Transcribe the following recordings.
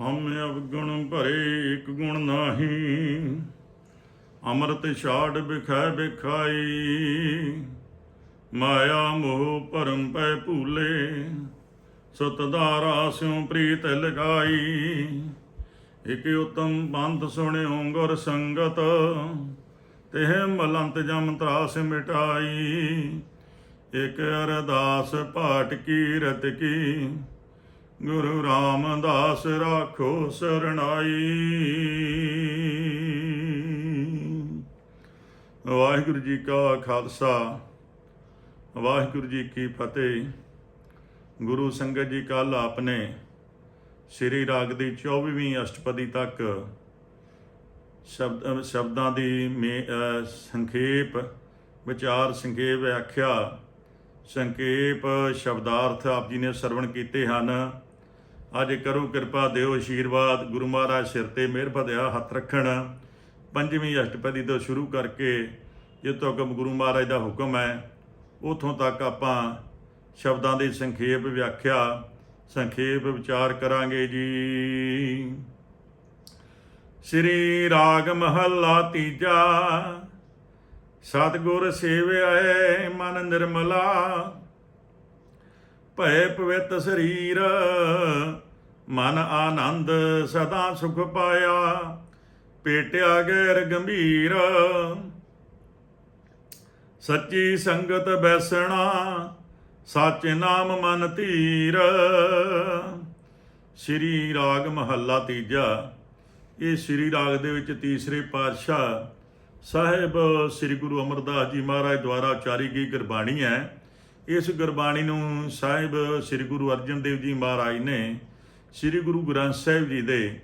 ਹਮ ਅਵਗੁਣ ਭਰੇ ਇੱਕ ਗੁਣ ਨਾਹੀ। ਅੰਮ੍ਰਿਤ ਛਾੜ ਬਿਖੈ ਬਿਖਾਈ। ਮਾਇਆ ਮੋਹ ਭਰਮ ਪੈ ਭੂਲੇ। ਸਤਦਾਰਾ ਸਿਉ ਪ੍ਰੀਤ ਲਗਾਈ। ਇਕ ਉਤਮ ਬੰਧ ਸੁਣਿਓ ਗੁਰ ਸੰਗਤ। ਤਿਹ ਮਲੰਤ ਜਮ ਤਰਾਸ ਮਿਟਾਈ। ਇਕ ਅਰਦਾਸ ਪਾਟ ਕੀ ਰਤ ਕੀ। ਗੁਰੂ ਰਾਮਦਾਸ ਰਾਖੋ ਸਰਣਾਈ। ਵਾਹਿਗੁਰੂ ਜੀ ਕਾ ਖਾਲਸਾ, ਵਾਹਿਗੁਰੂ ਜੀ ਕੀ ਫਤਿਹ। ਗੁਰੂ ਸੰਗਤ ਜੀ ਕੱਲ ਆਪਨੇ ਸ੍ਰੀ ਰਾਗ ਦੀ 24ਵੀਂ ਅਸ਼ਟਪਦੀ ਤੱਕ ਸ਼ਬਦ, ਸ਼ਬਦਾਂ ਦੀ ਮੇ- ਸੰਖੇਪ, ਵਿਚਾਰ, ਸੰਖੇਪ ਆਖਿਆ ਸੰਖੇਪ, ਸ਼ਬਦਾਰਥ ਆਪ ਜੀ ਨੇ ਸਰਵਣ ਕੀਤੇ ਹਨ। ਅੱਜ ਕਰੋ ਕਿਰਪਾ, ਦਿਓ ਆਸ਼ੀਰਵਾਦ ਗੁਰੂ ਮਹਾਰਾਜ ਸਿਰ ਤੇ ਮਿਹਰ ਭਰਿਆ ਹੱਥ ਰੱਖਣ। ਪੰਜਵੀਂ ਅਸ਼ਟਪਦੀ ਤੋਂ ਸ਼ੁਰੂ ਕਰਕੇ ਜਿੱਥੋਂ ਤੱਕ ਗੁਰੂ ਮਹਾਰਾਜ ਦਾ ਹੁਕਮ ਹੈ, ਉਥੋਂ ਤੱਕ ਆਪਾਂ ਸ਼ਬਦਾਂ ਦੀ ਸੰਖੇਪ ਵਿਆਖਿਆ, ਸੰਖੇਪ ਵਿਚਾਰ ਕਰਾਂਗੇ ਜੀ। ਸ੍ਰੀ ਰਾਗ ਮਹੱਲਾ ਤੀਜਾ, ਸਤਿਗੁਰ ਸੇਵਿਆਏ ਮਨ ਨਿਰਮਲਾ। ਭੈ ਪਵਿੱਤ ਸਰੀਰ, ਮਨ ਆਨੰਦ ਸਦਾ ਸੁਖ ਪਾਇਆ, ਪੇਟਿਆ ਗੈਰ ਗੰਭੀਰ। ਸੱਚੀ ਸੰਗਤ ਬੈਸਣਾ, ਸੱਚ ਨਾਮ ਮਨ ਧੀਰ। ਸ੍ਰੀ ਰਾਗ ਮਹੱਲਾ ਤੀਜਾ, ਇਹ ਸ੍ਰੀ ਰਾਗ ਦੇ ਵਿੱਚ ਤੀਸਰੇ ਪਾਤਸ਼ਾਹ ਸਾਹਿਬ ਸ੍ਰੀ ਗੁਰੂ ਅਮਰਦਾਸ ਜੀ ਮਹਾਰਾਜ ਦੁਆਰਾ ਉਚਾਰੀ ਗਈ ਗੁਰਬਾਣੀ ਹੈ। ਇਸ ਗੁਰਬਾਣੀ ਨੂੰ ਸਾਹਿਬ ਸ੍ਰੀ ਗੁਰੂ ਅਰਜਨ ਦੇਵ ਜੀ ਮਹਾਰਾਜ ਨੇ ਸ੍ਰੀ ਗੁਰੂ ਗ੍ਰੰਥ ਸਾਹਿਬ ਜੀ ਦੇ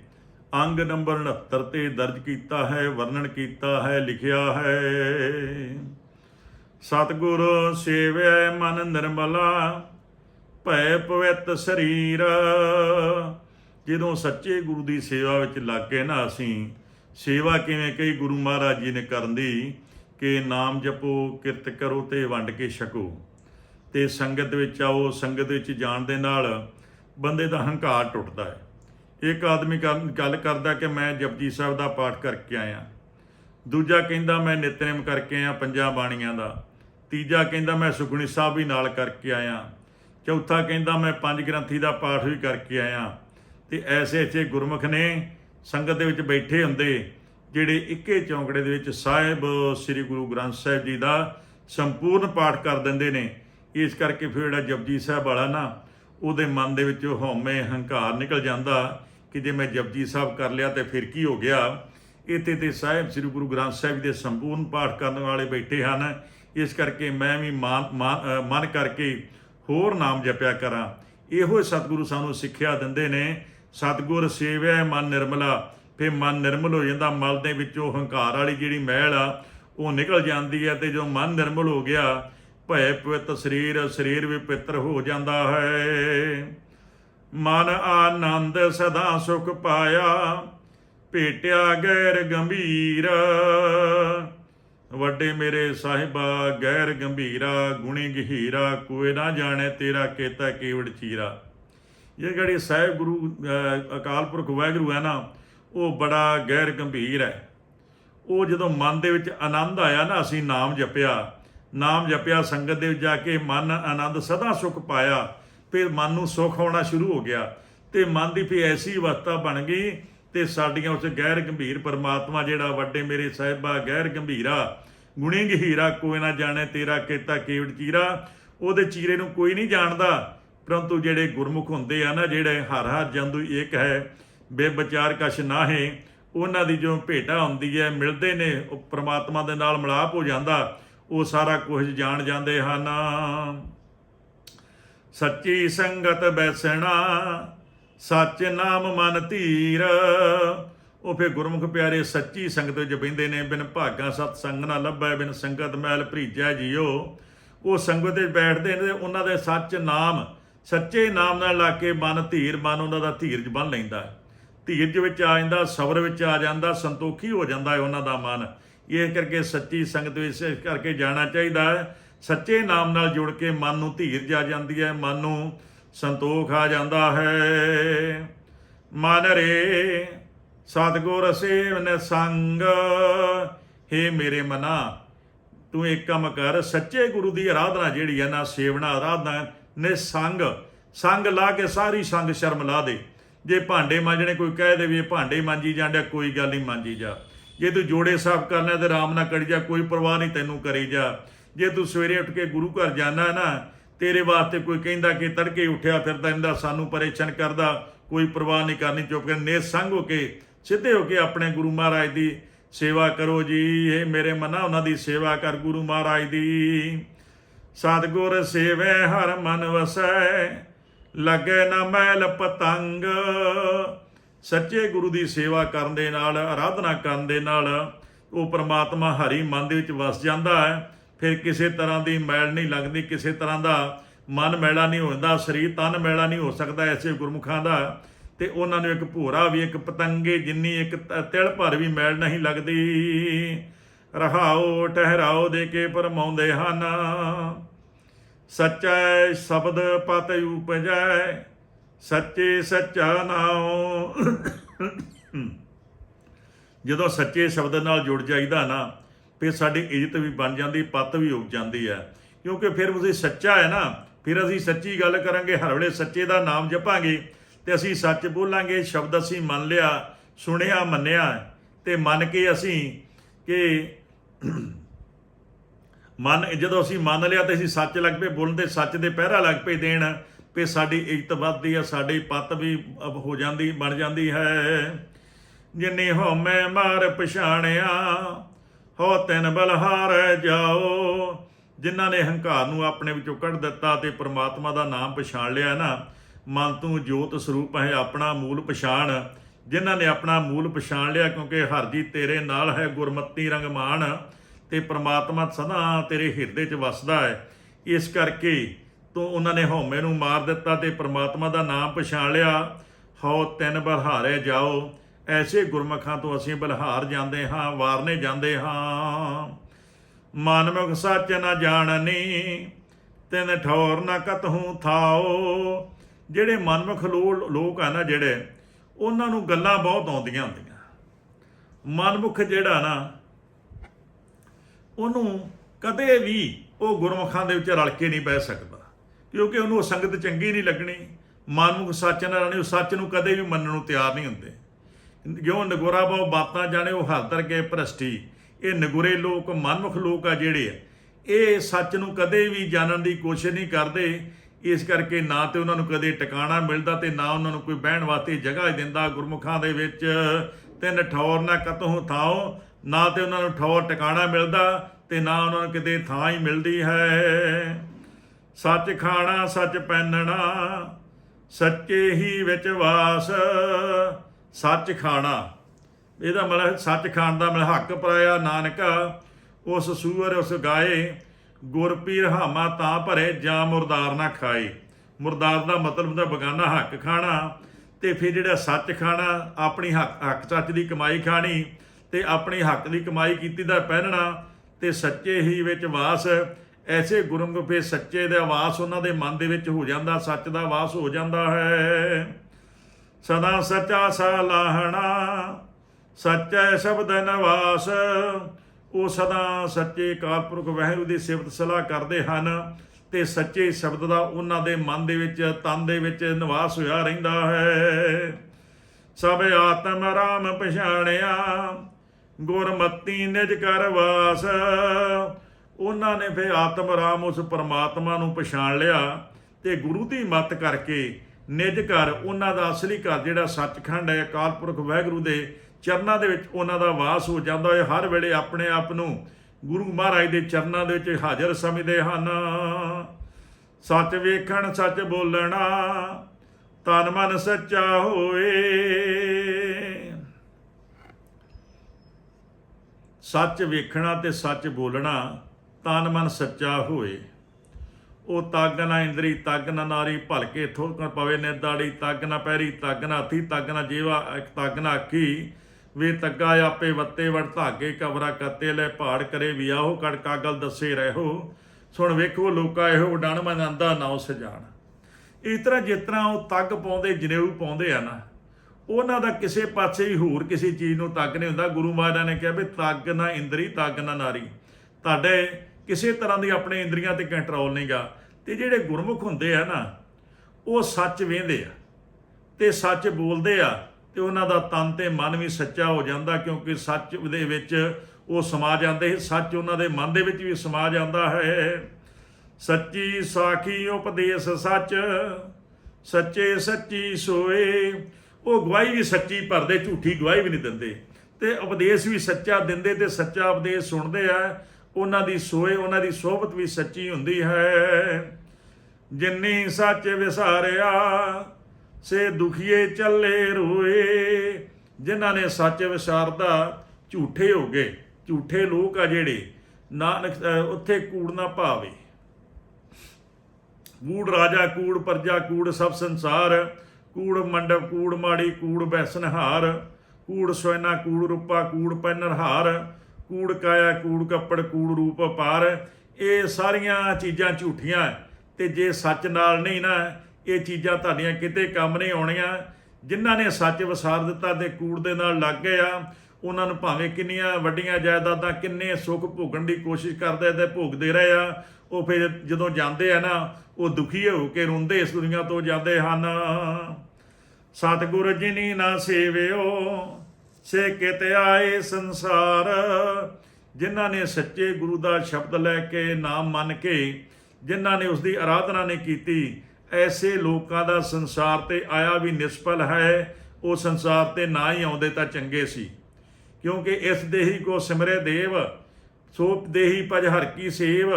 ਅੰਗ ਨੰਬਰ 69 ਤੇ ਦਰਜ ਕੀਤਾ ਹੈ, ਵਰਣਨ ਕੀਤਾ ਹੈ, ਲਿਖਿਆ ਹੈ। ਸਤਿਗੁਰ ਸੇਵੈ ਮਨ ਨਿਰਮਲਾ, ਭੈ ਪਵਿੱਤ ਸਰੀਰ। ਜਦੋਂ ਸੱਚੇ ਗੁਰੂ ਦੀ ਸੇਵਾ ਵਿੱਚ ਲੱਗ ਕੇ ਨਾ ਅਸੀਂ, ਸੇਵਾ ਕਿਵੇਂ ਕਈ ਗੁਰੂ ਮਹਾਰਾਜ ਜੀ ਨੇ ਕਰਨ ਦੀ? ਕਿ ਨਾਮ ਜਪੋ, ਕਿਰਤ ਕਰੋ ਤੇ ਵੰਡ ਕੇ ਛਕੋ। ਤੇ ਸੰਗਤ ਵਿੱਚ ਆਓ, ਸੰਗਤ ਵਿੱਚ ਜਾਣ ਦੇ ਨਾਲ ਬੰਦੇ ਦਾ ਹੰਕਾਰ ਟੁੱਟਦਾ ਹੈ। ਇੱਕ ਆਦਮੀ ਕਰ- ਗੱਲ ਕਰਦਾ ਕਿ ਮੈਂ ਜਪਜੀ ਸਾਹਿਬ ਦਾ ਪਾਠ ਕਰਕੇ ਆਇਆ। ਦੂਜਾ ਕਹਿੰਦਾ, ਮੈਂ ਨਿਤਨੇਮ ਕਰਕੇ ਆਇਆ ਪੰਜਾਂ ਬਾਣੀਆਂ ਦਾ। ਤੀਜਾ ਕਹਿੰਦਾ, ਮੈਂ ਸੁਖਣੀ ਸਾਹਿਬ ਵੀ ਨਾਲ ਕਰਕੇ ਆਇਆ। ਚੌਥਾ ਕਹਿੰਦਾ, ਮੈਂ ਪੰਜ ਗ੍ਰੰਥੀ ਦਾ ਪਾਠ ਵੀ ਕਰਕੇ ਆਇਆ। ਤੇ ਐਸੇ ਐਸੇ ਗੁਰਮੁਖ ਨੇ ਸੰਗਤ ਦੇ ਵਿੱਚ ਬੈਠੇ ਹੁੰਦੇ, ਜਿਹੜੇ ਇੱਕੇ ਚੌਂਕੜੇ ਦੇ ਵਿੱਚ ਸਾਹਿਬ, ਸ੍ਰੀ ਗੁਰੂ ਗ੍ਰੰਥ ਸਾਹਿਬ ਜੀ ਦਾ ਸੰਪੂਰਨ ਪਾਠ ਕਰ ਦਿੰਦੇ ਨੇ। ਇਸ ਕਰਕੇ ਫਿਰ ਜਿਹੜਾ ਜਪਜੀ ਸਾਹਿਬ ਵਾਲਾ ਨਾ, ਉਹਦੇ ਮਨ ਦੇ ਵਿੱਚ ਹਉਮੈ ਹੰਕਾਰ ਨਿਕਲ ਜਾਂਦਾ ਕਿ ਜੇ ਮੈਂ ਜਪਜੀ ਸਾਹਿਬ ਕਰ ਲਿਆ ਤੇ ਫਿਰ ਕੀ ਹੋ ਗਿਆ? ਇੱਥੇ ਤੇ ਸਾਹਿਬ ਸ੍ਰੀ ਗੁਰੂ ਗ੍ਰੰਥ ਸਾਹਿਬ ਦੇ ਸੰਪੂਰਨ ਪਾਠ ਕਰਨ ਵਾਲੇ ਬੈਠੇ ਹਨ। ਇਸ ਕਰਕੇ ਮੈਂ ਵੀ ਮਾਨ- ਮਾਨ ਮਨ ਕਰਕੇ ਹੋਰ ਨਾਮ ਜਪਿਆ ਕਰਾਂ। ਇਹੋ ਸਤਿਗੁਰੂ ਸਾਨੂੰ ਸਿੱਖਿਆ ਦਿੰਦੇ ਨੇ। ਸਤਿਗੁਰ ਸੇਵਿਆ ਮਨ ਨਿਰਮਲਾ। ਫਿਰ ਮਨ ਨਿਰਮਲ ਹੋ ਜਾਂਦਾ, ਮਲ ਦੇ ਵਿੱਚੋਂ ਹੰਕਾਰ ਵਾਲੀ ਜਿਹੜੀ ਮਹਿਲ ਆ, ਉਹ ਨਿਕਲ ਜਾਂਦੀ ਹੈ ਤੇ ਜੋ ਮਨ ਨਿਰਮਲ ਹੋ ਗਿਆ ਭੈ ਪਵਿੱਤ ਸਰੀਰ ਸਰੀਰ ਵੀ ਪਵਿੱਤਰ ਹੋ ਜਾਂਦਾ ਹੈ। ਮਨ ਆਨੰਦ ਸਦਾ ਸੁਖ ਪਾਇਆ, ਭੇਟਿਆ ਗੈਰ ਗੰਭੀਰ। ਵੱਡੇ ਮੇਰੇ ਸਾਹਿਬਾ, ਗੈਰ ਗੰਭੀਰਾ, ਗੁਣੀ ਗਹੀਰਾ, ਕੋਈ ਨਾ ਜਾਣੇ ਤੇਰਾ ਕੇਤਾ ਕੀਵੜ ਚੀਰਾ। ਇਹ ਜਿਹੜੀ ਸਾਹਿਬ ਗੁਰੂ ਅਕਾਲ ਪੁਰਖ ਵਾਹਿਗੁਰੂ ਹੈ ਨਾ, ਉਹ ਬੜਾ ਗੈਰ ਗੰਭੀਰ ਹੈ। ਉਹ ਜਦੋਂ ਮਨ ਦੇ ਵਿੱਚ ਆਨੰਦ ਆਇਆ ਨਾ, ਅਸੀਂ ਨਾਮ ਜਪਿਆ। ਨਾਮ ਜਪਿਆ, ਸੰਗਤ ਦੇ ਵਿੱਚ ਜਾ ਕੇ ਮਨ ਆਨੰਦ ਸਦਾ ਸੁਖ ਪਾਇਆ, ਫਿਰ ਮਨ ਨੂੰ ਸੁਖ ਆਉਣਾ ਸ਼ੁਰੂ ਹੋ ਗਿਆ। ਤੇ ਮਨ ਦੀ ਫਿਰ ਐਸੀ ਅਵਸਥਾ ਬਣ ਗਈ ਤੇ ਸਾਡੀਆਂ ਉਸ ਗੈਰ ਗੰਭੀਰ ਪਰਮਾਤਮਾ ਜਿਹੜਾ ਵੱਡੇ ਮੇਰੇ ਸਾਹਿਬਾ ਗੈਰ ਗੰਭੀਰਾ, ਗੁਣੀ ਗਹੀਰਾ ਕੋਈ ਨਾ ਜਾਣੇ ਤੇਰਾ ਕੀਤਾ ਕੇਵੜ ਚੀਰਾ, ਉਹਦੇ ਚੀਰੇ ਨੂੰ ਕੋਈ ਨਹੀਂ ਜਾਣਦਾ। ਪਰੰਤੂ ਜਿਹੜੇ ਗੁਰਮੁਖ ਹੁੰਦੇ ਆ ਨਾ, ਜਿਹੜੇ ਹਰ ਹਰ ਜੰਦੂ ਇੱਕ ਹੈ, ਬੇਵਿਚਾਰ ਕਛ ਨਾਹੇ, ਉਹਨਾਂ ਦੀ ਜੋ ਭੇਟਾ ਹੁੰਦੀ ਹੈ, ਮਿਲਦੇ ਨੇ, ਉਹ ਪ੍ਰਮਾਤਮਾ ਦੇ ਨਾਲ ਮਿਲਾਪ ਹੋ ਜਾਂਦਾ। ਉਹ ਸਾਰਾ ਕੁਝ ਜਾਣ ਜਾਂਦੇ ਹਨ। ਸੱਚੀ ਸੰਗਤ ਬੈਸਣਾ, ਸੱਚ ਨਾਮ ਮਨ ਧੀਰ। ਉਹ ਫੇ ਗੁਰਮੁਖ ਪਿਆਰੇ ਸੱਚੀ ਸੰਗਤ ਵਿੱਚ ਬੈੰਦੇ ਨੇ, ਬਿਨ ਭਾਗਾ ਸਤ ਸੰਗ ਨਾ ਲੱਭੈ, ਬਿਨ ਸੰਗਤ ਮੈਲ ਭਰੀਜੈ ਜੀਓ। ਉਹ ਸੰਗਤ ਵਿੱਚ ਬੈਠਦੇ ਨੇ ਤੇ ਉਹਨਾਂ ਦੇ ਸੱਚ ਨਾਮ, ਸੱਚੇ ਨਾਮ ਨਾਲ ਲਾ ਕੇ ਮਨ ਧੀਰ, ਮਨ ਉਹਨਾਂ ਦਾ ਧੀਰਜ ਬਣ ਲੈਂਦਾ। ਧੀਰਜ ਵਿੱਚ ਆ ਜਾਂਦਾ, ਸਬਰ ਵਿੱਚ ਆ ਜਾਂਦਾ, ਸੰਤੋਖੀ ਹੋ ਜਾਂਦਾ ਹੈ ਉਹਨਾਂ ਦਾ ਮਨ। ਇਹ ਕਰਕੇ ਸੱਚੀ ਸੰਗਤ ਵਿੱਚ ਇਸ ਕਰਕੇ ਜਾਣਾ ਚਾਹੀਦਾ ਹੈ। ਸੱਚੇ ਨਾਮ ਨਾਲ ਜੁੜ ਕੇ ਮਨ ਨੂੰ ਧੀਰਜ ਆ ਜਾਂਦੀ ਹੈ, ਮਨ ਨੂੰ ਸੰਤੋਖ ਆ ਜਾਂਦਾ ਹੈ। ਮਨ ਰੇ ਸਤਗੁਰ ਸੇਵਨ ਸੰਗ, ਹੇ ਮੇਰੇ ਮਨਾ, ਤੂੰ ਇੱਕ ਕੰਮ ਕਰ, ਸੱਚੇ ਗੁਰੂ ਦੀ ਆਰਾਧਨਾ ਜਿਹੜੀ ਹੈ ਨਾ, ਸੇਵਨਾ, ਆਰਾਧਨਾ ਨੇ ਸੰਗ ਸੰਗ ਲਾ ਕੇ ਸਾਰੀ ਸੰਗ ਸ਼ਰਮ ਲਾ ਦੇ। ਜੇ ਭਾਂਡੇ ਮਾਂਜਣੇ ਕੋਈ ਕਹਿ ਦੇ ਵੀ ਇਹ ਭਾਂਡੇ ਮਾਂਜੀ ਜਾਂਦੇ ਕੋਈ ਗੱਲ ਨਹੀਂ, ਮਾਂਜੀ ਜਾ। ਜੇ ਤੂੰ ਜੋੜੇ ਸਾਫ਼ ਕਰਨਾ ਤੇ ਆਰਾਮ ਨਾਲ ਕਰੀ ਜਾ, ਕੋਈ ਪਰਵਾਹ ਨਹੀਂ ਤੈਨੂੰ ਕਰੀ ਜਾ। ਜੇ ਤੂੰ ਸਵੇਰੇ ਉੱਠ ਕੇ ਗੁਰੂ ਘਰ ਜਾਣਾ ਨਾ, ਤੇਰੇ ਵਾਸਤੇ ਕੋਈ ਕਹਿੰਦਾ ਕਿ ਤੜਕੇ ਉੱਠਿਆ ਫਿਰਦਾ ਇੰਦਾ ਸਾਨੂੰ ਪਰੇਸ਼ਾਨ ਕਰਦਾ, ਕੋਈ ਪਰਵਾਹ ਨਹੀਂ ਕਰਨੀ, ਚੁੱਪ ਕੇ ਨੇ ਸੰਗ ਹੋ ਕੇ, ਸਿੱਧੇ ਹੋ ਕੇ ਆਪਣੇ ਗੁਰੂ ਮਹਾਰਾਜ ਦੀ ਸੇਵਾ ਕਰੋ ਜੀ। ਇਹ ਮੇਰੇ ਮਨਾ, ਉਹਨਾਂ ਦੀ ਸੇਵਾ ਕਰ ਗੁਰੂ ਮਹਾਰਾਜ ਦੀ। ਸਤਿਗੁਰ ਸੇਵੈ, ਹਰ ਮਨ ਵਸੈ, ਲੱਗੇ ਨਾ ਮੈਲ ਪਤੰਗ ਸੱਚੇ ਗੁਰੂ ਦੀ ਸੇਵਾ ਕਰਨ ਦੇ ਨਾਲ ਆਰਾਧਨਾ ਕਰਨ ਦੇ ਨਾਲ ਉਹ ਪ੍ਰਮਾਤਮਾ ਹਰੀ ਮਨ ਦੇ ਵਿੱਚ ਵਸ ਜਾਂਦਾ ਹੈ। ਫਿਰ ਕਿਸੇ ਤਰ੍ਹਾਂ ਦੀ ਮੈਲ ਨਹੀਂ ਲੱਗਦੀ ਕਿਸੇ ਤਰ੍ਹਾਂ ਦਾ ਮਨ ਮੈਲਾ ਨਹੀਂ ਹੁੰਦਾ, ਸਰੀਰ ਤਨ ਮੈਲਾ ਨਹੀਂ ਹੋ ਸਕਦਾ ਐਸੇ ਗੁਰਮੁਖਾਂ ਦਾ। ਤੇ ਉਹਨਾਂ ਨੂੰ ਇੱਕ ਭੋਰਾ ਵੀ, ਇੱਕ ਪਤੰਗੇ ਜਿੰਨੀ ਇੱਕ ਤਿਲ ਭਰ ਵੀ ਮੈਲ ਨਹੀਂ ਲੱਗਦੀ। ਰਹਾਓ, ਠਹਿਰਾਓ ਦੇ ਕੇ ਪਰਮਾਉਂਦੇ ਹਨ। ਸੱਚੈ ਸ਼ਬਦ ਪਤ ਉਪਜੈ। ਸੱਚੇ ਸੱਚਾ ਨਾਉ। ਜਦੋਂ ਸੱਚੇ ਸ਼ਬਦ ਨਾਲ ਜੁੜ ਜਾਈਦਾ ਨਾ, ਫਿਰ ਸਾਡੀ ਇੱਜ਼ਤ ਵੀ ਬਣ ਜਾਂਦੀ, ਪੱਤ ਵੀ ਉੱਗ ਜਾਂਦੀ ਹੈ। ਕਿਉਂਕਿ ਫਿਰ ਤੁਸੀਂ ਸੱਚਾ ਹੈ ਨਾ, ਫਿਰ ਅਸੀਂ ਸੱਚੀ ਗੱਲ ਕਰਾਂਗੇ, ਹਰ ਵੇਲੇ ਸੱਚੇ ਦਾ ਨਾਮ ਜਪਾਂਗੇ ਤੇ ਅਸੀਂ ਸੱਚ ਬੋਲਾਂਗੇ, ਸ਼ਬਦ ਅਸੀਂ ਮੰਨ ਲਿਆ, ਸੁਣਿਆ, ਮੰਨਿਆ, ਤੇ ਮੰਨ ਕੇ ਅਸੀਂ ਕਿ ਮਨ ਜਦੋਂ ਅਸੀਂ ਮੰਨ ਲਿਆ ਤੇ ਅਸੀਂ ਸੱਚ ਲੱਗ ਪਏ, ਬੋਲਣ ਤੇ ਸੱਚ ਦੇ ਪਹਿਰਾ ਲੱਗ ਪਏ ਦੇਣ ਤੇ ਸਾਡੀ ਇੱਜ਼ਤ ਵੱਧਦੀ ਹੈ ਸਾਡੀ ਪਤ ਵੀ ਹੋ ਜਾਂਦੀ, ਬਣ ਜਾਂਦੀ ਹੈ। ਜਿਨੇ ਹਉਮੈ ਮਾਰ ਪਛਾਣਿਆ, ਹੋ ਤਿਨ ਬਲਹਾਰ ਜਾਓ। ਜਿਨ੍ਹਾਂ ਨੇ ਹੰਕਾਰ ਨੂੰ ਆਪਣੇ ਵਿੱਚੋਂ ਕੱਢ ਦਿੱਤਾ ਤੇ ਪ੍ਰਮਾਤਮਾ ਦਾ ਨਾਮ ਪਛਾਣ ਲਿਆ ਨਾ, ਮਨ ਤੂੰ ਜੋਤ ਸਰੂਪ ਹੈ ਆਪਣਾ ਮੂਲ ਪਛਾਣ। ਜਿਨ੍ਹਾਂ ਨੇ ਆਪਣਾ ਮੂਲ ਪਛਾਣ ਲਿਆ, ਕਿਉਂਕਿ ਹਰ ਤੇਰੇ ਨਾਲ ਹੈ ਗੁਰਮਤੀ ਰੰਗਮਾਨ, ਤੇ ਪ੍ਰਮਾਤਮਾ ਸਦਾ ਤੇਰੇ ਹਿਰਦੇ 'ਚ ਵਸਦਾ ਹੈ। ਇਸ ਕਰਕੇ ਤੋਂ ਉਹਨਾਂ ਨੇ ਹਉਮੈ ਨੂੰ ਮਾਰ ਦਿੱਤਾ ਤੇ ਪ੍ਰਮਾਤਮਾ ਦਾ ਨਾਮ ਪਛਾਣ ਲਿਆ। ਹਉ, ਤਿੰਨ ਬਲਹਾਰੇ ਜਾਓ। ਐਸੇ ਗੁਰਮਖਾਂ ਤੋਂ ਅਸੀਂ ਬਲਹਾਰ ਜਾਂਦੇ ਹਾਂ, ਵਾਰਨੇ ਜਾਂਦੇ ਹਾਂ। ਮਨਮੁਖ ਸੱਚ ਨਾ ਜਾਣਨੀ, ਤਿੰਨ ਠੌਰ ਨਾ ਕਤਹੂ ਥਾਓ। ਜਿਹੜੇ ਮਨਮੁਖ ਲੋ- ਲੋਕ ਆ ਨਾ ਜਿਹੜੇ, ਉਹਨਾਂ ਨੂੰ ਗੱਲਾਂ ਬਹੁਤ ਆਉਂਦੀਆਂ ਹੁੰਦੀਆਂ। ਮਨਮੁਖ ਜਿਹੜਾ ਨਾ, ਉਹਨੂੰ ਕਦੇ ਵੀ ਉਹ ਗੁਰਮੁਖਾਂ ਦੇ ਵਿੱਚ ਰਲ ਕੇ ਨਹੀਂ ਬਹਿ ਸਕਦਾ। ਕਿਉਂਕਿ ਉਹਨੂੰ ਉਹ ਸੰਗਤ ਚੰਗੀ ਨਹੀਂ ਲੱਗਣੀ। ਮਨਮੁਖ ਸੱਚ ਨਾਲ ਨਹੀਂ, ਉਹ ਸੱਚ ਨੂੰ ਕਦੇ ਵੀ ਮੰਨਣ ਨੂੰ ਤਿਆਰ ਨਹੀਂ ਹੁੰਦੇ। ਜਿਉਂ ਨਗੋਰਾ ਬਹੁ ਬਾਤਾਂ ਜਾਣੇ, ਉਹ ਹਰ ਕੇ ਭ੍ਰਸ਼ਟੀ। ਇਹ ਨਗੁਰੇ ਲੋਕ, ਮਨਮੁਖ ਲੋਕ ਆ ਜਿਹੜੇ ਆ। ਇਹ ਸੱਚ ਨੂੰ ਕਦੇ ਵੀ ਜਾਣਨ ਦੀ ਕੋਸ਼ਿਸ਼ ਨਹੀਂ ਕਰਦੇ। ਇਸ ਕਰਕੇ ਨਾ ਤੇ ਉਹਨਾਂ ਨੂੰ ਕਦੇ ਟਿਕਾਣਾ ਮਿਲਦਾ ਤੇ ਨਾ ਉਹਨਾਂ ਨੂੰ ਕੋਈ ਬਹਿਣ ਵਾਸਤੇ ਜਗ੍ਹਾ ਦਿੰਦਾ ਗੁਰਮੁਖਾਂ ਦੇ ਵਿੱਚ। ਤਿੰਨ ਠੌਰ ਨਾ ਕਤੋਂ ਥਾਓ ਨਾ ਤੇ ਉਹਨਾਂ ਨੂੰ ਠੌਰ ਟਿਕਾਣਾ ਮਿਲਦਾ ਤੇ ਨਾ ਉਹਨਾਂ ਨੂੰ ਕਿਤੇ ਥਾਂ ਹੀ ਮਿਲਦੀ ਹੈ। ਸੱਚ ਖਾਣਾ, ਸੱਚ ਪਹਿਨਣਾ ਸੱਚੇ ਹੀ ਵਿੱਚ ਵਾਸ। ਸੱਚ ਖਾਣਾ। ਇਹਦਾ ਮਤਲਬ ਸੱਚ ਖਾਣ ਦਾ ਮਤਲਬ ਹੱਕ ਪਰਾਇਆ ਨਾਨਕਾ। ਉਸ ਸੂਰ ਉਸ ਗਾਏ, ਗੁਰ ਪੀਰ ਹਾਮਾ ਤਾਂ ਭਰੇ, ਜਾਂ ਮੁਰਦਾਰ ਨਾ ਖਾਏ। ਮੁਰਦਾਰ ਦਾ ਮਤਲਬ ਹੁੰਦਾ ਬਗਾਨਾ ਹੱਕ ਖਾਣਾ, ਤੇ ਫਿਰ ਜਿਹੜਾ ਸੱਚ ਖਾਣਾ, ਆਪਣੀ ਹੱਕ ਹੱਕ ਸੱਚ ਦੀ ਕਮਾਈ ਖਾਣੀ, ਤੇ ਆਪਣੀ ਹੱਕ ਦੀ ਕਮਾਈ ਕੀਤੀ ਦਾ ਪਹਿਨਣਾ, ਤੇ ਸੱਚੇ ਹੀ ਵਿੱਚ ਵਾਸ। ਐਸੇ ਗੁਰਮੁਖ ਫੇ ਸੱਚੇ ਦਾ ਵਾਸ ਉਹਨਾਂ ਦੇ ਮਨ ਦੇ ਵਿੱਚ ਹੋ ਜਾਂਦਾ, ਸੱਚ ਦਾ ਵਾਸ ਹੋ ਜਾਂਦਾ ਹੈ। ਸਦਾ ਸੱਚਾ ਸਲਾਹਣਾ ਸੱਚੈ ਸ਼ਬਦ ਨਿਵਾਸ। ਉਹ ਸਦਾ ਸੱਚੇ ਕਾਲਪੁਰਖ ਵਹਿਰੂ ਦੀ ਸਿਫਤ ਸਲਾਹ ਕਰਦੇ ਹਨ ਤੇ ਸੱਚੇ ਸ਼ਬਦ ਦਾ ਉਹਨਾਂ ਦੇ ਮਨ ਦੇ ਵਿੱਚ, ਤਨ ਦੇ ਵਿੱਚ ਨਿਵਾਸ ਹੋਇਆ ਰਹਿੰਦਾ ਹੈ। ਸਭ ਆਤਮ ਰਾਮ ਪਛਾਣਿਆ, ਗੁਰਮਤੀ ਨਿਜ ਕਰ ਵਾਸ। ਉਹਨਾਂ ਨੇ ਫਿਰ ਆਤਮ ਰਾਮ ਉਸ ਪਰਮਾਤਮਾ ਨੂੰ ਪਛਾਣ ਲਿਆ ਤੇ ਗੁਰੂ ਦੀ ਮੱਤ ਕਰਕੇ ਨਿਜ ਘਰ ਉਹਨਾਂ ਦਾ ਅਸਲੀ ਘਰ ਜਿਹੜਾ ਸੱਚਖੰਡ ਹੈ ਅਕਾਲ ਪੁਰਖ ਵਾਹਿਗੁਰੂ ਦੇ ਚਰਨਾਂ ਦੇ ਵਿੱਚ ਉਹਨਾਂ ਦਾ ਵਾਸ ਹੋ ਜਾਂਦਾ ਹੈ। ਹਰ ਵੇਲੇ ਆਪਣੇ ਆਪ ਨੂੰ ਗੁਰੂ ਮਹਾਰਾਜ ਦੇ ਚਰਨਾਂ ਦੇ ਵਿੱਚ ਹਾਜ਼ਰ ਸਮਝਦੇ ਹਨ। ਸੱਚ ਵੇਖਣ, ਸੱਚ ਬੋਲਣਾ, ਤਨ ਮਨ ਸੱਚਾ ਹੋਏ। ਸੱਚ ਵੇਖਣਾ ਤੇ ਸੱਚ ਬੋਲਣਾ ਤਨ ਮਨ ਸੱਚਾ ਹੋਏ। ਉਹ ਤੱਗ ਨਾ ਇੰਦਰੀ, ਤੱਗ ਨਾ ਨਾਰੀ ਭਲਕੇ ਥੋਕਣ ਪਵੇ ਨੇ ਦਾੜੀ, ਤੱਗ ਨਾ ਪੈਰੀ, ਤੱਗ ਨਾ ਹੱਥੀ, ਤੱਗ ਨਾ ਜੀਵਾ, ਇੱਕ ਤੱਗ ਨਾ ਕੀ ਵੇ ਤੱਗਾ ਆਪੇ ਵੱਤੇ ਵੜ ਧਾਗੇ, ਕਬਰਾ ਕੱਤੇ ਲੈ ਪਹਾੜ ਕਰੇ ਵਿਆਹੋ ਕੜ ਕਾਗਲ ਦੱਸੇ ਰਹੋ। ਸੁਣ ਵੇਖੋ ਲੋਕਾ ਇਹੋ ਡਣ ਮਨੰਦਾ ਨਾਉ ਸਜਾਣ ਇਸ ਤਰ੍ਹਾਂ ਜਿਸ ਤਰ੍ਹਾਂ ਉਹ ਤੱਗ ਪਾਉਂਦੇ, ਜਨੇਊ ਪਾਉਂਦੇ ਆ ਨਾ, ਉਹਨਾਂ ਦਾ ਕਿਸੇ ਪਾਸੇ ਹੀ ਹੋਰ ਕਿਸੇ ਚੀਜ਼ ਨੂੰ ਤੱਗ ਨਹੀਂ ਹੁੰਦਾ। ਗੁਰੂ ਮਹਾਰਾਜ ਨੇ ਕਿਹਾ ਵੀ ਤੱਗ ਨਾ ਇੰਦਰੀ, ਤੱਗ ਨਾ ਨਾਰੀ। ਤੁਹਾਡੇ ਕਿਸੇ ਤਰ੍ਹਾਂ ਦੀ ਆਪਣੇ ਇੰਦਰੀਆਂ ਤੇ ਕੰਟਰੋਲ ਨਹੀਂਗਾ ਤੇ ਜਿਹੜੇ ਗੁਰਮੁਖ ਹੁੰਦੇ ਆ ਨਾ, ਉਹ ਸੱਚ ਵੇਂਦੇ ਆ ਤੇ ਸੱਚ ਬੋਲਦੇ ਆ ਤੇ ਉਹਨਾਂ ਦਾ ਤਨ ਤੇ ਮਨ ਵੀ ਸੱਚਾ ਹੋ ਜਾਂਦਾ ਕਿਉਂਕਿ ਸੱਚ ਦੇ ਵਿੱਚ ਉਹ ਸਮਾ ਜਾਂਦੇ ਸੱਚ ਉਹਨਾਂ ਦੇ ਮਨ ਦੇ ਵਿੱਚ ਵੀ ਸਮਾ ਜਾਂਦਾ ਹੈ। ਸੱਚੀ ਸਾਖੀ ਉਪਦੇਸ਼ ਸੱਚ, ਸੱਚੇ ਸੱਚੀ ਸੋਏ। ਉਹ ਗਵਾਹੀ ਵੀ ਸੱਚੀ ਭਰਦੇ, ਝੂਠੀ ਗਵਾਹੀ ਵੀ ਨਹੀਂ ਦਿੰਦੇ। ਤੇ ਉਪਦੇਸ਼ ਵੀ ਸੱਚਾ ਦਿੰਦੇ ਤੇ ਸੱਚਾ ਉਪਦੇਸ਼ ਸੁਣਦੇ ਆ। ਉਹਨਾਂ ਦੀ ਸੋਏ, ਉਹਨਾਂ ਦੀ ਸੋਭਤ ਵੀ ਸੱਚੀ ਹੁੰਦੀ ਹੈ। ਜਿੰਨੀ ਸੱਚ ਵਿਸਾਰਿਆ, ਸੇ ਦੁਖੀਏ ਚੱਲੇ ਰੋਏ। ਜਿਨ੍ਹਾਂ ਨੇ ਸੱਚ ਵਿਸਾਰਦਾ ਝੂਠੇ ਹੋ ਗਏ। ਝੂਠੇ ਲੋਕ ਆ ਜਿਹੜੇ, ਨਾਨਕ ਉੱਥੇ ਕੂੜ ਨਾ ਭਾਵੇ। ਕੂੜ ਰਾਜਾ, ਕੂੜ ਪਰਜਾ, ਕੂੜ ਸਭ ਸੰਸਾਰ। ਕੂੜ ਮੰਡਪ, ਕੂੜ ਮਾੜੀ, ਕੂੜ ਬੈਸਨਹਾਰ ਕੂੜ ਸੋਇਨਾ, ਕੂੜ ਰੂਪਾ, ਕੂੜ ਪੈਨਰਹਾਰ। ਕੂੜ ਕਾਇਆ, ਕੂੜ ਕੱਪੜ, ਕੂੜ ਰੂਪ ਪਾਰ ਇਹ ਸਾਰੀਆਂ ਚੀਜ਼ਾਂ ਝੂਠੀਆਂ ਹੈ। ਤੇ ਜੇ ਸੱਚ ਨਾਲ ਨਹੀਂ ਨਾ, ਇਹ ਚੀਜ਼ਾਂ ਤੁਹਾਡੀਆਂ ਕਿਤੇ ਕੰਮ ਨਹੀਂ ਆਉਣੀਆਂ। ਜਿਨ੍ਹਾਂ ਨੇ ਸੱਚ ਵਸਾਰ ਦਿੱਤਾ ਤੇ ਕੂੜ ਦੇ ਨਾਲ ਲੱਗ ਗਏ ਆ, ਉਹਨਾਂ ਨੂੰ ਭਾਵੇਂ ਕਿੰਨੀਆਂ ਵੱਡੀਆਂ ਜਾਇਦਾਦਾਂ, ਕਿੰਨੇ ਸੁੱਖ ਭੋਗਣ ਦੀ ਕੋਸ਼ਿਸ਼ ਕਰਦੇ ਤੇ ਭੋਗਦੇ ਰਹੇ ਆ, ਉਹ ਫਿਰ ਜਦੋਂ ਜਾਂਦੇ ਆ ਨਾ, ਉਹ ਦੁਖੀ ਹੋ ਕੇ ਰੋਂਦੇ ਇਸ ਦੁਨੀਆ ਤੋਂ ਜਾਂਦੇ ਹਨ। ਸਤਿਗੁਰ ਜਿਨੀ ਨਾ ਸੇਵਿਓ ਸੇ ਕਿਤੇ ਆਏ ਸੰਸਾਰ, ਜਿਨ੍ਹਾਂ ਨੇ ਸੱਚੇ ਗੁਰੂ ਦਾ ਸ਼ਬਦ ਲੈ ਕੇ ਨਾਮ ਮੰਨ ਕੇ, ਜਿਨ੍ਹਾਂ ਨੇ ਉਸ ਦੀ ਆਰਾਧਨਾ ਨੇ ਕੀਤੀ, ਐਸੇ ਲੋਕਾਂ ਦਾ ਸੰਸਾਰ ਤੇ ਆਇਆ ਵੀ ਨਿਸਫਲ ਹੈ, ਉਹ ਸੰਸਾਰ ਤੇ ਨਾ ਹੀ ਆਉਂਦੇ ਤਾਂ ਚੰਗੇ ਸੀ। ਕਿਉਂਕਿ ਇਸ ਦੇਹੀ ਕੋ ਸਿਮਰੇ ਦੇਵ ਸੋ ਦੇਹੀ ਭਜ ਹਰ ਕੀ ਸੇਵ,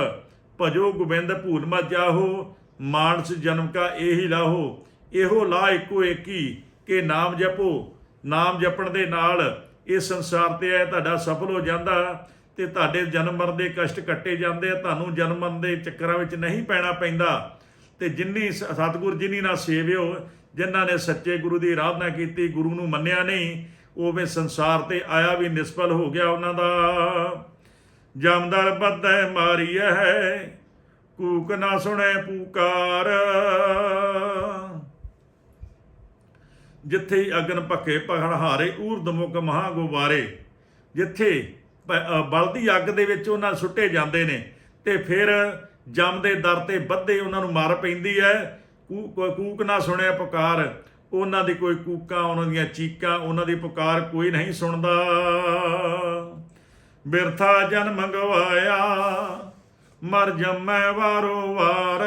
ਭਜੋ ਗੋਬਿੰਦ ਭੂਲ ਮਤ ਜਾਹੋ ਮਾਨਸ ਜਨਮ ਕਾ ਇਹੀ ਲਾਹੋ, ਇਹੋ ਲਾ ਇੱਕੋ ਏਕੀ, ਕਿ ਨਾਮ ਜਪੋ ਨਾਮ ਜਪਣ ਦੇ ਨਾਲ ਇਹ ਸੰਸਾਰ ਤੇ ਆਇਆ, ਤੁਹਾਡਾ ਸਫਲ ਹੋ ਜਾਂਦਾ ਤੇ ਤੁਹਾਡੇ ਜਨਮ ਮਰਨ ਦੇ ਕਸ਼ਟ ਕੱਟੇ ਜਾਂਦੇ ਆ, ਤੁਹਾਨੂੰ ਜਨਮ ਮਰਨ ਦੇ ਚੱਕਰਾਂ ਵਿੱਚ ਨਹੀਂ ਪੈਣਾ ਪੈਂਦਾ। ਤੇ ਜਿੰਨੀ ਸ- ਸਤਿਗੁਰ ਜਿਨੀ ਨਾਲ ਸੇਵਿਓ, ਜਿਨ੍ਹਾਂ ਨੇ ਸੱਚੇ ਗੁਰੂ ਦੀ ਆਰਾਧਨਾ ਕੀਤੀ, ਗੁਰੂ ਨੂੰ ਮੰਨਿਆ ਨਹੀਂ, ਉਹ ਵੀ ਸੰਸਾਰ ਤੇ ਆਇਆ ਵੀ ਨਿਸਫਲ ਹੋ ਗਿਆ ਉਹਨਾਂ ਦਾ। ਜਮਦਰ ਬੱਦੈ ਮਾਰੀਐ, ਕੂਕ ਨਾ ਸੁਣੈ ਪੁਕਾਰ। ਜਿੱਥੇ ਅਗਨ ਭੱਕੇ ਪਹੜ ਹਾਰੇ ਊਰਦ ਮੁਕ ਮਹਾ ਗੁਬਾਰੇ। ਜਿੱਥੇ ਬਲਦੀ ਅੱਗ ਦੇ ਵਿੱਚ ਉਹਨਾਂ ਸੁੱਟੇ ਜਾਂਦੇ ਨੇ ਤੇ ਫਿਰ ਜਮ ਦੇ ਦਰ ਤੇ ਬੱਧੇ ਉਹਨਾਂ ਨੂੰ ਮਾਰ ਪੈਂਦੀ ਹੈ। ਕੂ- ਕੂਕ ਨਾ ਸੁਣਿਆ ਪੁਕਾਰ, ਉਹਨਾਂ ਦੀ ਕੋਈ ਕੂਕਾਂ, ਉਹਨਾਂ ਦੀਆਂ ਚੀਕਾਂ, ਉਹਨਾਂ ਦੀ ਪੁਕਾਰ ਕੋਈ ਨਹੀਂ ਸੁਣਦਾ। ਬਿਰਥਾ ਜਨਮ ਗਵਾਇਆ ਮਰ ਜੰਮੈ ਵਾਰੋ ਵਾਰ।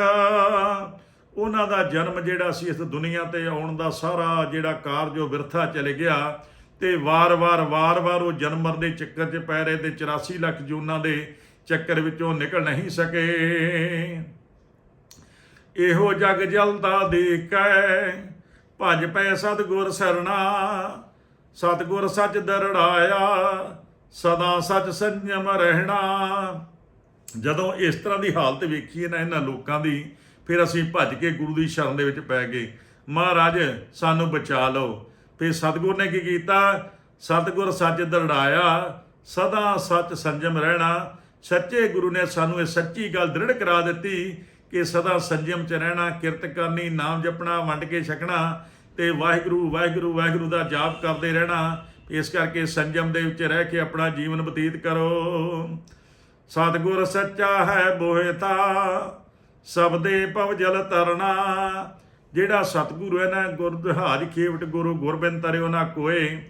ਉਹਨਾਂ ਦਾ ਜਨਮ ਜਿਹੜਾ ਸੀ ਇਸ ਦੁਨੀਆ ਤੇ ਆਉਣ ਦਾ ਸਾਰਾ ਜਿਹੜਾ ਕਾਰਜ ਉਹ ਬਿਰਥਾ ਚਲੇ ਗਿਆ ਤੇ ਵਾਰ-ਵਾਰ ਵਾਰ-ਵਾਰ ਉਹ ਜਨਮਰ ਦੇ ਚੱਕਰ 'ਚ ਪੈ ਰਹੇ ਤੇ 84 ਲੱਖ ਜੂਨਾਂ ਦੇ ਚੱਕਰ ਵਿੱਚੋਂ ਨਿਕਲ ਨਹੀਂ ਸਕੇ। ਇਹੋ ਜਗ ਜਲਦਾ ਦੇਖੈ, ਭਜ ਪੈ ਸਤਗੁਰ ਸਰਣਾ, ਸਤਗੁਰ ਸੱਚ ਦਰੜਾਇਆ, ਸਦਾ ਸੱਚ ਸੰਜਮ ਰਹਿਣਾ। ਜਦੋਂ ਇਸ ਤਰ੍ਹਾਂ ਦੀ ਹਾਲਤ ਵੇਖੀਏ ਨਾ ਇਹਨਾਂ ਲੋਕਾਂ ਦੀ ਫਿਰ ਅਸੀਂ ਭੱਜ ਕੇ ਗੁਰੂ ਦੀ ਸ਼ਰਨ ਦੇ ਵਿੱਚ ਪੈ ਗਏ। ਮਹਾਰਾਜ, ਸਾਨੂੰ ਬਚਾ ਲਓ। ਫਿਰ ਸਤਗੁਰ ਨੇ ਕੀ ਕੀਤਾ? ਸਤਗੁਰ ਸੱਚ ਦਰੜਾਇਆ, ਸਦਾ ਸੱਚ ਸੰਜਮ ਰਹਿਣਾ। ਸੱਚੇ ਗੁਰੂ ਨੇ ਸਾਨੂੰ ਇਹ ਸੱਚੀ ਗੱਲ ਦ੍ਰਿੜ ਕਰਾ ਦਿੱਤੀ ਕਿ ਸਦਾ ਸੰਜਮ ਚ ਰਹਿਣਾ, ਕਿਰਤ ਕਰਨੀ, ਨਾਮ ਜਪਣਾ, ਵੰਡ ਕੇ ਛਕਣਾ ਤੇ ਵਾਹਿਗੁਰੂ ਵਾਹਿਗੁਰੂ ਵਾਹਿਗੁਰੂ ਦਾ ਜਾਪ ਕਰਦੇ ਰਹਿਣਾ। ਇਸ ਕਰਕੇ ਸੰਜਮ ਦੇ ਵਿੱਚ ਰਹਿ ਕੇ ਆਪਣਾ ਜੀਵਨ ਬਤੀਤ ਕਰੋ। ਸਤਿਗੁਰ ਸੱਚਾ ਹੈ ਬੋਹਿਤਾ ਸਬਦੇ ਭਵ ਜਲ ਤਰਨਾ ਜਿਹੜਾ ਸਤਿਗੁਰੂ ਹੈ ਨਾ, ਗੁਰ ਦੁਹਾਜ ਖੇਵਟ ਗੁਰੂ ਗੁਰਬਿੰਦ ਤਰਿਓ ਨਾ ਕੋਏ।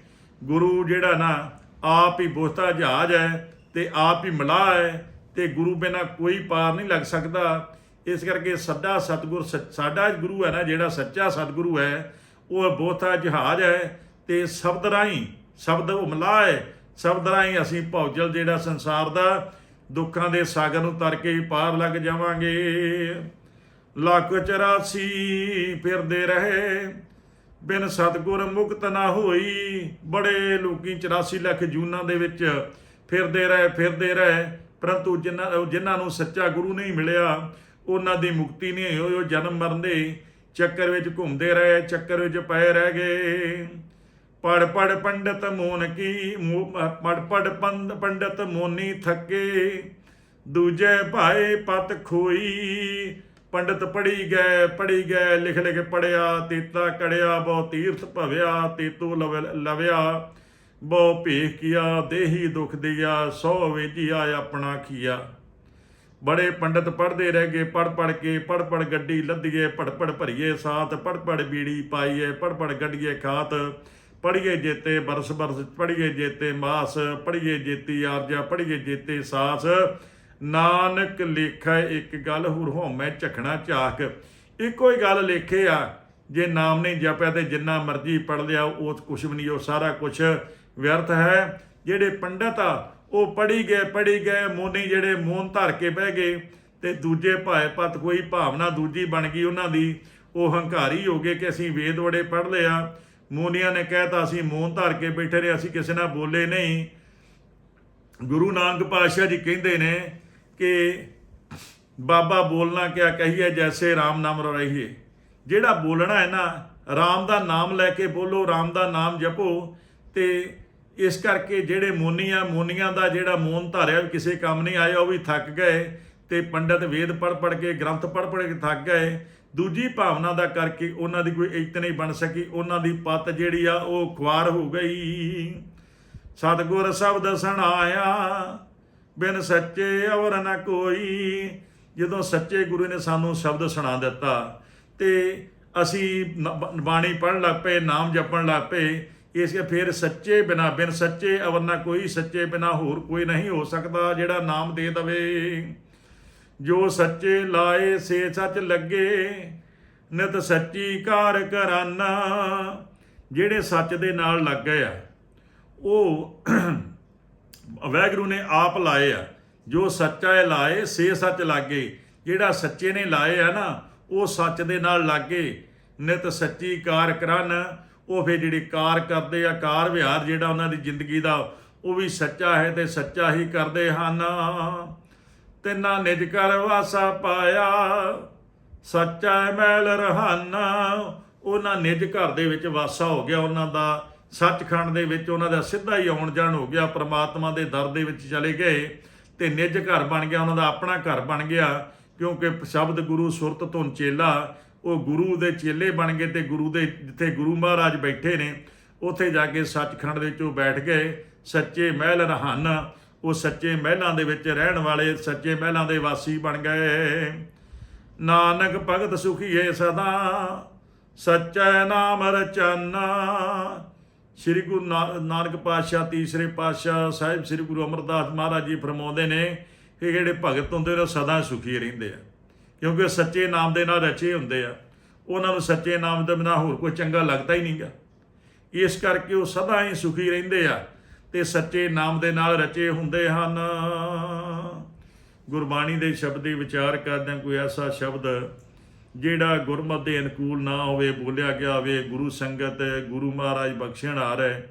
ਗੁਰੂ ਜਿਹੜਾ ਨਾ, ਆਪ ਹੀ ਬੋਹਤਾ ਜਹਾਜ ਹੈ ਤੇ ਆਪ ਹੀ ਮਲਾਹ ਹੈ ਤੇ ਗੁਰੂ ਬਿਨਾ ਕੋਈ ਪਾਰ ਨਹੀਂ ਲੱਗ ਸਕਦਾ। ਇਸ ਕਰਕੇ ਸੱਦਾ ਸਤਿਗੁਰ ਸੱਚ- ਸਾਡਾ ਗੁਰੂ ਹੈ ਨਾ, ਜਿਹੜਾ ਸੱਚਾ ਸਤਿਗੁਰੂ ਹੈ, ਉਹ ਬੋਹਤਾ ਜਹਾਜ ਹੈ ਤੇ ਸ਼ਬਦ ਰਾਹੀਂ ਸ਼ਬਦ ਉਹ ਮਲਾਹ ਹੈ। ਸ਼ਬਦ ਰਾਹੀਂ ਅਸੀਂ ਭੌਜਲ ਜਿਹੜਾ ਸੰਸਾਰ ਦਾ ਦੁੱਖਾਂ ਦੇ ਸਾਗਰ ਨੂੰ ਤਰ ਕੇ ਹੀ ਪਾਰ ਲੱਗ ਜਾਵਾਂਗੇ। ਲੱਖ 84 ਫਿਰਦੇ ਰਹੇ। ਬਿਨ ਸਤਗੁਰ ਮੁਕਤ ਨਾ ਹੋਈ। ਬੜੇ ਲੋਕੀ 84 ਲੱਖ ਜੂਨਾਂ ਦੇ ਵਿੱਚ ਫਿਰਦੇ ਰਹੇ ਫਿਰਦੇ ਰਹੇ। ਪਰੰਤੂ ਜਿਨ੍ਹਾਂ ਜਿਨ੍ਹਾਂ ਨੂੰ ਸੱਚਾ ਗੁਰੂ ਨਹੀਂ ਮਿਲਿਆ, ਉਹਨਾਂ ਦੀ ਮੁਕਤੀ ਨਹੀਂ ਹੋਈ, ਉਹ ਜਨਮ ਮਰਨ ਦੇ ਚੱਕਰ ਵਿੱਚ ਘੁੰਮਦੇ ਰਹੇ, ਚੱਕਰ ਵਿੱਚ ਪਏ ਰਹਿ ਗਏ। ਪੜ ਪੜ ਪੰਡਤ ਮੋਨ ਕੀ ਪੜ ਪੜ ਪੰਡ ਪੰਡਤ ਮੋਨੀ ਥੱਕੇ, ਦੂਜੇ ਭਾਏ ਪਤ ਖੋਈ। ਪੰਡਤ ਪੜੀ ਗਏ ਪੜੀ ਗਏ, ਲਿਖ ਲਿਖ ਪੜਿਆ ਤੀਤਾ ਕੜਿਆ, ਬਹੁ ਤੀਰਥ ਭਵਿਆ, ਤੀਤੂ ਲਵ- ਲਵਿਆ। ਬਹੁ ਭੇਖ ਕੀਆ, ਦੇਹੀ ਦੁਖ ਦਿਆ, ਸੋ ਵੇਜੀਆ ਆਪਣਾ ਖੀਆ। ਬੜੇ ਪੰਡਤ ਪੜਦੇ ਰਹਿ ਗਏ ਪੜ ਪੜ ਕੇ ਪੜ ਪੜ ਗੱਡੀ ਲੱਦੀਏ ਪੜ ਪੜ ਭਰੀਏ ਸਾਥ ਪੜ ਪੜ ਬੀੜੀ ਪਾਈਏ ਪੜ ਪੜ ਗੱਡੀਏ ਖਾਤ। ਪੜੀਏ ਜੇਤੇ ਬਰਸ ਬਰਸ ਪੜੀਏ ਜੇਤੇ ਮਾਸ ਪੜੀਏ ਜੇਤੀ ਆਰਜਾ ਪੜੀਏ ਜੇਤੇ ਸਾਸ। ਨਾਨਕ ਲੇਖੈ ਇੱਕ ਗੱਲ, ਹੁਰ ਹੋਮੈ ਝਖਣਾ ਝਾਕ। ਇੱਕੋ ਹੀ ਗੱਲ ਲੇਖੇ ਆ, ਜੇ ਨਾਮ ਨਹੀਂ ਜਪਿਆ ਤੇ ਜਿੰਨਾ ਮਰਜ਼ੀ ਪੜ ਲਿਆ, ਉਹ ਕੁਛ ਵੀ ਨਹੀਂ, ਉਹ ਸਾਰਾ ਕੁਛ ਵਿਅਰਥ ਹੈ। ਜਿਹੜੇ ਪੰਡਤ ਆ, ਉਹ ਪੜੀ ਗਏ ਪੜੀ ਗਏ, ਮੋਨੀ ਜਿਹੜੇ ਮੋਨ ਧਰ ਕੇ ਬਹਿ ਗਏ, ਤੇ ਦੂਜੇ ਭਾਏ ਪਤ ਕੋਈ ਭਾਵਨਾ ਦੂਜੀ ਬਣ ਗਈ ਉਹਨਾਂ ਦੀ, ਉਹ ਹੰਕਾਰੀ ਹੋ ਗਏ ਕਿ ਅਸੀਂ ਵੇਦ ਵੜੇ ਪੜ ਲਿਆ। ਮੋਨੀਆਂ ਨੇ ਕਹਿਤਾ, ਅਸੀਂ ਮੋਨ ਧਰ ਕੇ ਬੈਠੇ ਰਹੇ, ਅਸੀਂ ਕਿਸੇ ਨਾਲ ਬੋਲੇ ਨਹੀਂ। ਗੁਰੂ ਨਾਨਕ ਪਾਤਸ਼ਾਹ ਜੀ ਕਹਿੰਦੇ ਨੇ ਕਿ ਬਾਬਾ ਬੋਲਣਾ ਕਿਆ ਕਹੀਏ, ਜੈਸੇ RAM ਨਾਮ ਰਹੀਏ। ਜਿਹੜਾ ਬੋਲਣਾ ਹੈ ਨਾ RAM ਦਾ ਨਾਮ ਲੈ ਕੇ ਬੋਲੋ RAM ਦਾ ਨਾਮ ਜਪੋ ਤੇ ਇਸ ਕਰਕੇ ਜਿਹੜੇ ਮੋਨੀਆਂ ਮੋਨੀਆਂ ਦਾ ਜਿਹੜਾ ਮੋਨ ਧਾਰਿਆ ਵੀ ਕਿਸੇ ਕੰਮ ਨਹੀਂ ਆਇਆ, ਉਹ ਵੀ ਥੱਕ ਗਏ ਤੇ ਪੰਡਤ ਵੇਦ ਪੜ ਪੜ ਕੇ, ਗ੍ਰੰਥ ਪੜ ਪੜ ਕੇ ਥੱਕ ਗਏ। ਦੂਜੀ ਭਾਵਨਾ ਦਾ ਕਰਕੇ ਉਹਨਾਂ ਦੀ ਕੋਈ ਇੱਜ਼ਤ ਨਹੀਂ ਬਣ ਸਕੀ। ਉਹਨਾਂ ਦੀ ਪਤ ਜਿਹੜੀ ਆ, ਉਹ ਖੁਆਰ ਹੋ ਗਈ। ਸਤਗੁਰ ਸ਼ਬਦ ਸੁਣਾਇਆ, ਬਿਨ ਸੱਚੇ ਅਵਰ ਨਾ ਕੋਈ। ਜਦੋਂ ਸੱਚੇ ਗੁਰੂ ਨੇ ਸਾਨੂੰ ਸ਼ਬਦ ਸੁਣਾ ਦਿੱਤਾ ਤੇ ਅਸੀਂ ਬਾਣੀ ਪੜ੍ਹਨ ਲੱਗ ਪਏ, ਨਾਮ ਜਪਣ ਲੱਗ ਪਏ, ਇਸ ਕੇ ਫਿਰ ਸੱਚੇ ਬਿਨਾ, ਬਿਨ ਸੱਚੇ ਅਵਰ ਨ ਕੋਈ, ਸੱਚੇ ਬਿਨਾ ਹੋਰ ਕੋਈ ਨਹੀਂ ਹੋ ਸਕਦਾ ਜਿਹੜਾ ਨਾਮ ਦੇ ਦਵੇ। ਜੋ ਸੱਚੇ ਲਾਏ ਸੇ ਸੱਚ ਲੱਗੇ, ਨਿਤ ਸੱਚੀ ਕਾਰ ਕਰਾਨਾ ਜਿਹੜੇ ਸੱਚ ਦੇ ਨਾਲ ਲੱਗ ਗਏ ਆ, ਉਹ ਵੈਗਰੂ ਨੇ ਆਪ ਲਾਏ ਆ। ਜੋ ਸੱਚਾ ਹੈ ਲਾਏ, ਸੇ ਸੱਚ ਲਾਗੇ। ਜਿਹੜਾ ਸੱਚੇ ਨੇ ਲਾਏ ਆ ਨਾ, ਉਹ ਸੱਚ ਦੇ ਨਾਲ ਲਾਗੇ। ਨਿਤ ਸੱਚੀ ਕਾਰ ਕਰਨ ਉਹ ਫੇ ਜਿਹੜੇ ਕਾਰ ਕਰਦੇ ਆ, ਕਾਰ ਵਿਹਾਰ ਜਿਹੜਾ ਉਹਨਾਂ ਦੀ ਜ਼ਿੰਦਗੀ ਦਾ, ਉਹ ਵੀ ਸੱਚਾ ਹੈ ਤੇ ਸੱਚਾ ਹੀ ਕਰਦੇ ਹਨ। ਤਿੰਨਾ ਨਿਜ ਕਰ ਵਾਸਾ ਪਾਇਆ। ਸੱਚਾ ਮੈਲ ਰਹਾਨਾ। ਉਹਨਾਂ ਨਿਜ ਘਰ ਦੇ ਵਿੱਚ ਵਾਸਾ ਹੋ ਗਿਆ। ਉਹਨਾਂ ਦਾ ਸੱਚਖੰਡ ਦੇ ਵਿੱਚ ਉਹਨਾਂ ਦਾ ਸਿੱਧਾ ਹੀ ਆਉਣ ਜਾਣ ਹੋ ਗਿਆ। ਪ੍ਰਮਾਤਮਾ ਦੇ ਦਰ ਦੇ ਵਿੱਚ ਚਲੇ ਗਏ ਤੇ ਨਿਜ ਘਰ ਬਣ ਗਿਆ। ਉਹਨਾਂ ਦਾ ਆਪਣਾ ਘਰ ਬਣ ਗਿਆ। ਕਿਉਂਕਿ ਸ਼ਬਦ ਗੁਰੂ ਸੁਰਤ ਤੋਂ ਚੇਲਾ, ਉਹ ਗੁਰੂ ਦੇ ਚੇਲੇ ਬਣ ਗਏ ਤੇ ਗੁਰੂ ਦੇ ਜਿੱਥੇ ਗੁਰੂ ਮਹਾਰਾਜ ਬੈਠੇ ਨੇ, ਉੱਥੇ ਜਾ ਕੇ ਸੱਚਖੰਡ ਦੇ ਵਿੱਚ ਉਹ ਬੈਠ ਗਏ। ਸੱਚੇ ਮਹਿਲ ਰਹਾਨ। ਉਹ ਸੱਚੇ ਮਹਿਲਾਂ ਦੇ ਵਿੱਚ ਰਹਿਣ ਵਾਲੇ ਸੱਚੇ ਮਹਿਲਾਂ ਦੇ ਵਾਸੀ ਬਣ ਗਏ। ਨਾਨਕ ਭਗਤ ਸੁਖੀਏ ਸਦਾ, ਸੱਚਾ ਨਾਮ ਰਚਨਾ। ਸ੍ਰੀ ਗੁਰੂ ਨਾ- ਨਾਨਕ ਪਾਤਸ਼ਾਹ ਤੀਸਰੇ ਪਾਤਸ਼ਾਹ ਸਾਹਿਬ ਸ੍ਰੀ ਗੁਰੂ ਅਮਰਦਾਸ ਮਹਾਰਾਜ ਜੀ ਫਰਮਾਉਂਦੇ ਨੇ ਕਿ ਜਿਹੜੇ ਭਗਤ ਹੁੰਦੇ ਨੇ ਉਹ ਸਦਾ ਸੁਖੀ ਰਹਿੰਦੇ ਆ, ਕਿਉਂਕਿ ਉਹ ਸੱਚੇ ਨਾਮ ਦੇ ਨਾਲ ਰਚੇ ਹੁੰਦੇ ਆ। ਉਹਨਾਂ ਨੂੰ ਸੱਚੇ ਨਾਮ ਦੇ ਬਿਨਾਂ ਹੋਰ ਕੋਈ ਚੰਗਾ ਲੱਗਦਾ ਹੀ ਨਹੀਂਗਾ ਇਸ ਕਰਕੇ ਉਹ ਸਦਾ ਹੀ ਸੁਖੀ ਰਹਿੰਦੇ ਆ। ਤੇ ਸੱਚੇ ਨਾਮ ਦੇ ਨਾਲ ਰਚੇ ਹੁੰਦੇ ਹਨ। ਗੁਰਬਾਣੀ ਦੇ ਸ਼ਬਦ ਦੇ ਵਿਚਾਰ ਕਰਦਿਆਂ ਕੋਈ ਐਸਾ ਸ਼ਬਦ ਜਿਹੜਾ ਗੁਰਮਤ ਦੇ ਅਨੁਕੂਲ ਨਾ ਹੋਵੇ, ਬੋਲਿਆ ਗਿਆ ਹੋਵੇ, ਗੁਰੂ ਸੰਗਤ, ਗੁਰੂ ਮਹਾਰਾਜ ਬਖਸ਼ਣ ਆ ਰਹੇ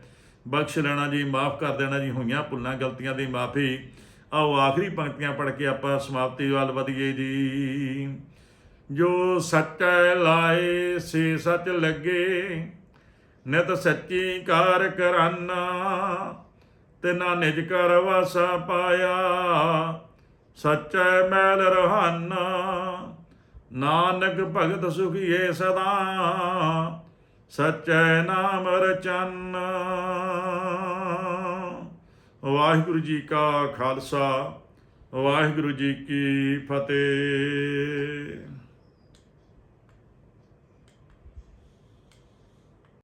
ਬਖਸ਼ ਲੈਣਾ ਜੀ, ਮਾਫ ਕਰ ਦੇਣਾ ਜੀ, ਹੋਈਆਂ ਭੁੱਲਾਂ, ਗਲਤੀਆਂ ਦੀ ਮਾਫੀ। ਆਓ ਆਖਰੀ ਪੰਕਤੀਆਂ ਪੜ੍ਹ ਕੇ ਆਪਾਂ ਸਮਾਪਤੀ ਵੱਲ ਵਧੀਏ ਜੀ। ਜੋ ਸੱਚੈ ਲਾਏ, ਸੇ ਸੱਚ ਲੱਗੇ, ਨਿਤ ਸੱਚੀ ਕਾਰ ਕਰਾਨਾ। ਤਿਨਾ ਨਿਜ ਕਰ ਵਾਸਾ ਪਾਇਆ। ਸੱਚੈ ਮੈਲ ਰਹਾਨਾ, ਨਾਨਕ ਭਗਤ ਸੁਖੀਏ ਸਦਾ। ਸੱਚੈ ਨਾਮ ਰਚਨ। ਵਾਹਿਗੁਰੂ ਜੀ ਕਾ ਖਾਲਸਾ, ਵਾਹਿਗੁਰੂ ਜੀ ਕੀ ਫਤਿਹ।